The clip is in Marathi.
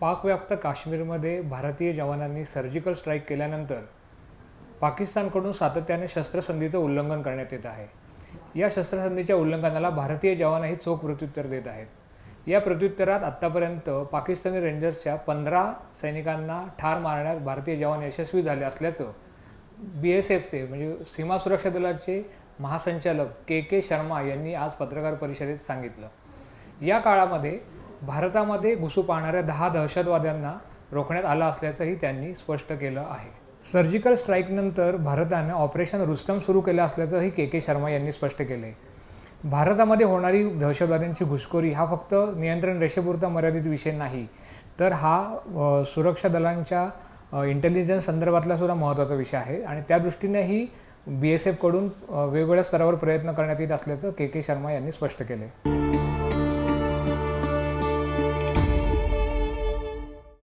पाकव्याप्त काश्मीरमध्ये भारतीय जवानांनी सर्जिकल स्ट्राईक केल्यानंतर पाकिस्तानकडून सातत्याने शस्त्रसंधीचं उल्लंघन करण्यात येत आहे. या शस्त्रसंधीच्या उल्लंघनाला भारतीय जवानही चोख प्रत्युत्तर देत आहेत. या प्रत्युत्तरात आत्तापर्यंत पाकिस्तानी रेंजर्सच्या पंधरा सैनिकांना ठार मारण्यात भारतीय जवान यशस्वी झाले असल्याचं बी एस एफचे म्हणजे सीमा सुरक्षा दलाचे महासंचालक के के शर्मा यांनी आज पत्रकार परिषदेत सांगितलं. या काळामध्ये भारतामध्ये घुसू पाहणाऱ्या दहा दहशतवाद्यांना रोखण्यात आलं असल्याचंही त्यांनी स्पष्ट केलं आहे. सर्जिकल स्ट्राईकनंतर भारतानं ऑपरेशन रुस्तम सुरू केलं असल्याचंही के के शर्मा यांनी स्पष्ट केलं आहे भारतामध्ये होणारी दहशतवाद्यांची घुसखोरी हा फक्त नियंत्रण रेषेपुरता मर्यादित विषय नाही तर हा सुरक्षा दलांच्या इंटेलिजन्स संदर्भातला सुद्धा महत्त्वाचा विषय आहे आणि त्या दृष्टीनेही बी एस एफकडून वेगवेगळ्या स्तरावर प्रयत्न करण्यात येत असल्याचं के के शर्मा यांनी स्पष्ट केलं आहे